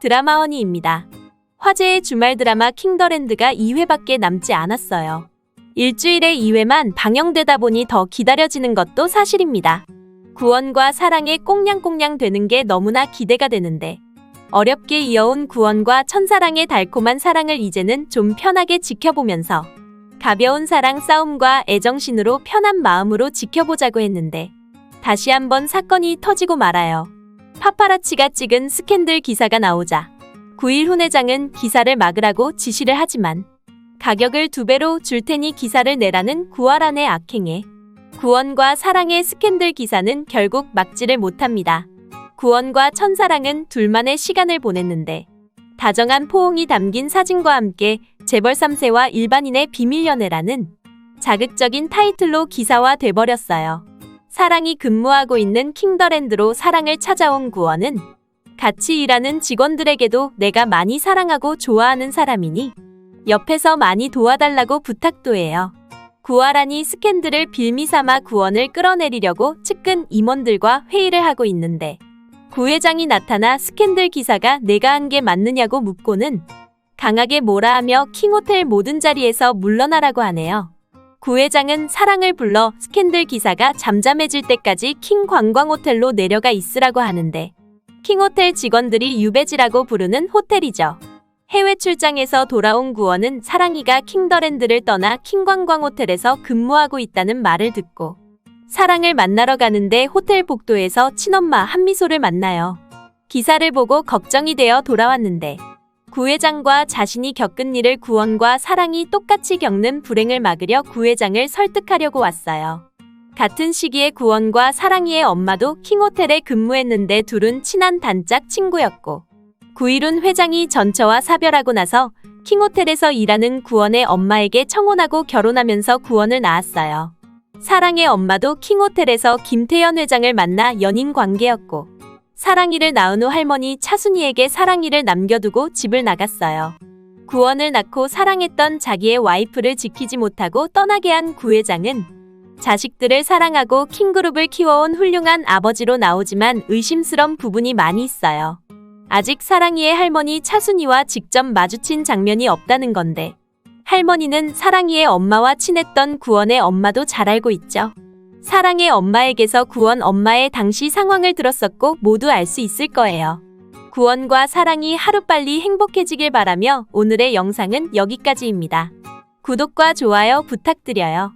드라마원이입니다. 화제의 주말 드라마 킹더랜드가 2회밖에 남지 않았어요. 일주일에 2회만 방영되다 보니 더 기다려지는 것도 사실입니다. 구원과 사랑에 꽁냥꽁냥 되는 게 너무나 기대가 되는데 어렵게 이어온 구원과 천사랑의 달콤한 사랑을 이제는 좀 편하게 지켜보면서 가벼운 사랑 싸움과 애정신으로 편한 마음으로 지켜보자고 했는데 다시 한번 사건이 터지고 말아요. 파파라치가 찍은 스캔들 기사가 나오자 구일훈 회장은 기사를 막으라고 지시를 하지만 가격을 두 배로 줄 테니 기사를 내라는 구하란의 악행에 구원과 사랑의 스캔들 기사는 결국 막지를 못합니다. 구원과 천사랑은 둘만의 시간을 보냈는데 다정한 포옹이 담긴 사진과 함께 재벌 3세와 일반인의 비밀 연애라는 자극적인 타이틀로 기사화 돼버렸어요. 사랑이 근무하고 있는 킹더랜드로 사랑을 찾아온 구원은 같이 일하는 직원들에게도 내가 많이 사랑하고 좋아하는 사람이니 옆에서 많이 도와달라고 부탁도 해요. 구하란이 스캔들을 빌미 삼아 구원을 끌어내리려고 측근 임원들과 회의를 하고 있는데 구회장이 나타나 스캔들 기사가 내가 한 게 맞느냐고 묻고는 강하게 뭐라 하며 킹호텔 모든 자리에서 물러나라고 하네요. 구회장은 사랑을 불러 스캔들 기사가 잠잠해질 때까지 킹 관광 호텔로 내려가 있으라고 하는데 킹호텔 직원들이 유배지라고 부르는 호텔이죠. 해외 출장에서 돌아온 구원은 사랑이가 킹더랜드를 떠나 킹관광 호텔에서 근무하고 있다는 말을 듣고 사랑을 만나러 가는데 호텔 복도에서 친엄마 한미소를 만나요. 기사를 보고 걱정이 되어 돌아왔는데 구회장과 자신이 겪은 일을 구원과 사랑이 똑같이 겪는 불행을 막으려 구회장을 설득하려고 왔어요. 같은 시기에 구원과 사랑이의 엄마도 킹호텔에 근무했는데 둘은 친한 단짝 친구였고 구일훈 회장이 전처와 사별하고 나서 킹호텔에서 일하는 구원의 엄마에게 청혼하고 결혼하면서 구원을 낳았어요. 사랑의 엄마도 킹호텔에서 김태현 회장을 만나 연인 관계였고 사랑이를 낳은 후 할머니 차순이에게 사랑이를 남겨두고 집을 나갔어요. 구원을 낳고 사랑했던 자기의 와이프를 지키지 못하고 떠나게 한 구회장은 자식들을 사랑하고 킹그룹을 키워온 훌륭한 아버지로 나오지만 의심스런 부분이 많이 있어요. 아직 사랑이의 할머니 차순이와 직접 마주친 장면이 없다는 건데 할머니는 사랑이의 엄마와 친했던 구원의 엄마도 잘 알고 있죠. 사랑의 엄마에게서 구원 엄마의 당시 상황을 들었었고 모두 알 수 있을 거예요. 구원과 사랑이 하루빨리 행복해지길 바라며 오늘의 영상은 여기까지입니다. 구독과 좋아요 부탁드려요.